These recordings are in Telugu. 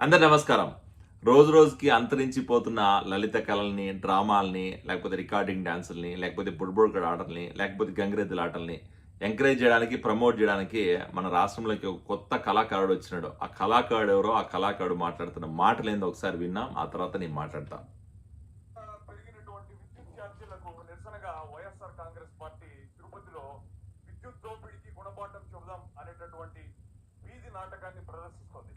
అందరు నమస్కారం. రోజు రోజుకి అంతరించిపోతున్న లలిత కళల్ని డ్రామాల్ని లేకపోతే రికార్డింగ్ డాన్సుల్ని లేకపోతే బుడ్బుడ్కడ ఆటల్ని లేకపోతే గంగిరెద్దుల ఆటల్ని ఎంకరేజ్ చేయడానికి ప్రమోట్ చేయడానికి మన రాష్ట్రంలోకి ఒక కొత్త కళాకారుడు వచ్చినాడు. ఆ కళాకారుడు ఎవరో ఆ కళాకారుడు మాట్లాడుతున్న మాటలు ఏందో ఒకసారి విన్నాం ఆ తర్వాత నేను మాట్లాడతా వైఎస్ఆర్ కాంగ్రెస్ పార్టీ తిరుపతిలో విద్యుత్ దోపిడీకి గుణపాఠం చెబుదాం అనేటటువంటి వీధి నాటకాన్ని ప్రదర్శిస్తోంది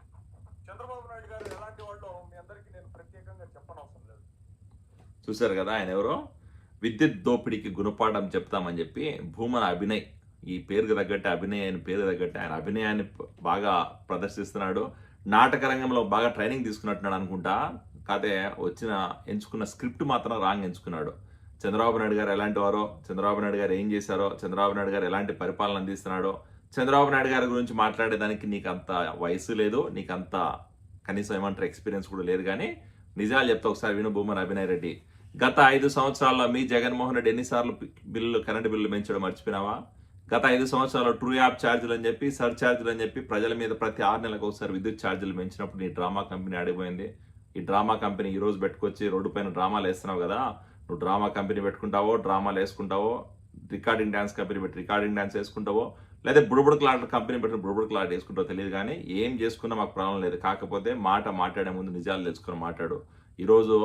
చంద్రబాబు నాయుడు గారు ఎలాంటి వాళ్ళు మీ అందరికీ నేను ప్రత్యేకంగా చెప్పనవసరం లేదు చూశారు కదా ఆయన ఎవరో? విద్యుత్ దోపిడీకి గుణపాఠం చెప్తామని చెప్పి భూమన అభినయ్ ఈ పేరుకు తగ్గట్టు అభినయ్ అని పేరు తగ్గట్టు ఆయన అభినయాన్ని బాగా ప్రదర్శిస్తున్నాడు. నాటక రంగంలో బాగా ట్రైనింగ్ తీసుకున్నట్టున్నాడు అనుకుంటా. కాదే వచ్చిన ఎంచుకున్న స్క్రిప్ట్ మాత్రం రాంగ్ ఎంచుకున్నాడు. చంద్రబాబు నాయుడు గారు ఎలాంటి వారో చంద్రబాబు నాయుడు గారు ఏం చేశారో చంద్రబాబు నాయుడు గారు ఎలాంటి పరిపాలన అందిస్తున్నాడో చంద్రబాబు నాయుడు గారి గురించి మాట్లాడేదానికి నీకు అంత వయసు లేదు నీకు అంత కనీసం ఏమంటారు ఎక్స్పీరియన్స్ కూడా లేదు కానీ నిజాలు చెప్తా ఒకసారి విను భూమన్ అభినయ్ రెడ్డి. గత ఐదు సంవత్సరాల్లో మీ జగన్మోహన్ రెడ్డి ఎన్నిసార్లు బిల్లు కరెంటు బిల్లు పెంచడం మర్చిపోయినావా? గత ఐదు సంవత్సరాలు ట్రూ యాప్ ఛార్జీలు అని చెప్పి సర్ ఛార్జీలు అని చెప్పి ప్రజల మీద ప్రతి ఆరు నెలలకు ఒకసారి విద్యుత్ ఛార్జీలు పెంచినప్పుడు నీ డ్రామా కంపెనీ ఆడిపోయింది. ఈ డ్రామా కంపెనీ ఈ రోజు పెట్టుకొచ్చి రోడ్డు పైన డ్రామాలు వేస్తున్నావు కదా? నువ్వు డ్రామా కంపెనీ పెట్టుకుంటావో డ్రామాలు వేసుకుంటావో రికార్డింగ్ డ్యాన్స్ కంపెనీ పెట్టి రికార్డింగ్ డ్యాన్స్ వేసుకుంటావో లేదా బుడబుడు క్లాట్ కంపెనీ పెట్టిన బుడబుడు క్లాట్ వేసుకుంటో తెలియదు కానీ ఏం చేసుకున్నా మాకు ప్రాబ్లం లేదు. కాకపోతే మాట మాట్లాడే ముందు నిజాలు తెలుసుకుని మాట్లాడు. ఈరోజు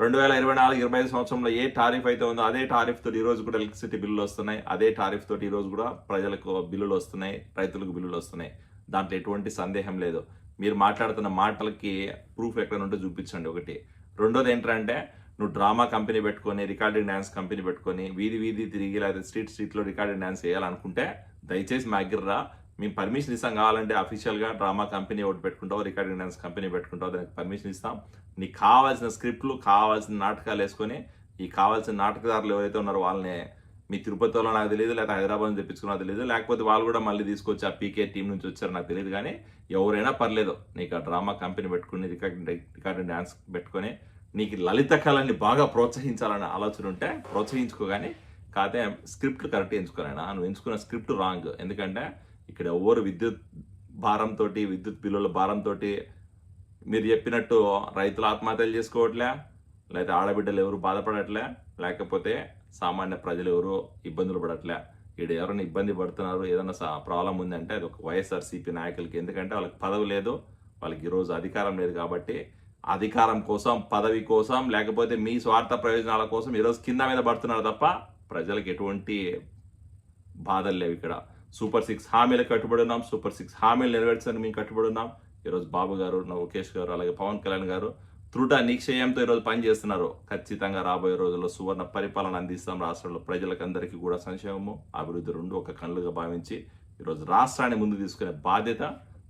రెండు వేల ఇరవై నాలుగు ఇరవై ఐదు సంవత్సరంలో ఏ టారిఫ్ అయితే ఉందో అదే టారిఫ్ తోటి ఈ రోజు కూడా ఎలక్ట్రిసిటీ బిల్లులు వస్తున్నాయి. అదే టారిఫ్ తోటి ఈరోజు కూడా ప్రజలకు బిల్లులు వస్తున్నాయి. రైతులకు బిల్లులు వస్తున్నాయి. దాంట్లో ఎటువంటి సందేహం లేదు. మీరు మాట్లాడుతున్న మాటలకి ప్రూఫ్ ఎక్కడ ఉంటే చూపించండి ఒకటి. రెండోది ఏంటంటే నువ్వు డ్రామా కంపెనీ పెట్టుకొని రికార్డింగ్ డ్యాన్స్ కంపెనీ పెట్టుకొని వీధి వీధి తిరిగి లేదా స్ట్రీట్ స్ట్రీట్లో రికార్డింగ్ డ్యాన్స్ వేయాలనుకుంటే దయచేసి మా దగ్గర రా. మేము పర్మిషన్ ఇస్తాం కావాలంటే అఫీషియల్గా డ్రామా కంపెనీ ఒకటి పెట్టుకుంటావు రికార్డింగ్ డాన్స్ కంపెనీ పెట్టుకుంటావు దానికి పర్మిషన్ ఇస్తాం. నీకు కావాల్సిన స్క్రిప్ట్లు కావాల్సిన నాటకాలు వేసుకొని ఈ కావాల్సిన నాటకదారులు ఎవరైతే ఉన్నారో వాళ్ళని మీ తిరుపతిలో నాకు తెలియదు లేదా హైదరాబాద్ నుంచి తెప్పించుకున్నా తెలియదు లేకపోతే వాళ్ళు కూడా మళ్ళీ తీసుకొచ్చి ఆ పీకే టీం నుంచి వచ్చారు నాకు తెలియదు కానీ ఎవరైనా పర్లేదు. నీకు ఆ డ్రామా కంపెనీ పెట్టుకుని రికార్డింగ్ రికార్డింగ్ డ్యాన్స్ పెట్టుకొని నీకు లలిత కళని బాగా ప్రోత్సహించాలనే ఆలోచన ఉంటే ప్రోత్సహించుకోగానే కాకపోతే స్క్రిప్ట్ కరెక్ట్ ఎంచుకోనైనా నువ్వు ఎంచుకున్న స్క్రిప్ట్ రాంగ్. ఎందుకంటే ఇక్కడ ఎవరు విద్యుత్ భారంతో విద్యుత్ బిల్లుల భారంతో మీరు చెప్పినట్టు రైతులు ఆత్మహత్యలు చేసుకోవట్లే లేదా ఆడబిడ్డలు ఎవరు బాధపడట్లే లేకపోతే సామాన్య ప్రజలు ఎవరు ఇబ్బందులు పడట్లే. ఇక్కడ ఎవరైనా ఇబ్బంది పడుతున్నారు ఏదైనా ప్రాబ్లం ఉందంటే అది ఒక వైఎస్ఆర్సీపీ నాయకులకి. ఎందుకంటే వాళ్ళకి పదవి లేదు వాళ్ళకి ఈరోజు అధికారం లేదు కాబట్టి అధికారం కోసం పదవి కోసం లేకపోతే మీ స్వార్థ ప్రయోజనాల కోసం ఈరోజు కింద మీద పడుతున్నారు తప్ప ప్రజలకు ఎటువంటి బాధలు లేవు ఇక్కడ. సూపర్ సిక్స్ హామీలు కట్టుబడి ఉన్నాం. సూపర్ సిక్స్ హామీలు నెరవేర్చడానికి మేము కట్టుబడి ఉన్నాం. ఈరోజు బాబు గారు లోకేష్ గారు అలాగే పవన్ కళ్యాణ్ గారు త్రుట నిక్షేయంతో ఈరోజు పనిచేస్తున్నారు. ఖచ్చితంగా రాబోయే రోజుల్లో సువర్ణ పరిపాలన అందిస్తాం. రాష్ట్రంలో ప్రజలకు అందరికీ కూడా సంక్షేమము అభివృద్ధి రెండు ఒక కళ్ళుగా భావించి ఈరోజు రాష్ట్రాన్ని ముందు తీసుకునే బాధ్యత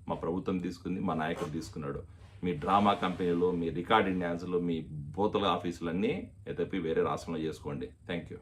మా ప్రభుత్వం తీసుకుంది మా నాయకుడు తీసుకున్నాడు. మీ డ్రామా కంపెనీలు మీ రికార్డింగ్ డ్యాన్సులు మీ బోతల ఆఫీసులన్నీ ఎదపి వేరే రాష్ట్రంలో చేసుకోండి. Thank you.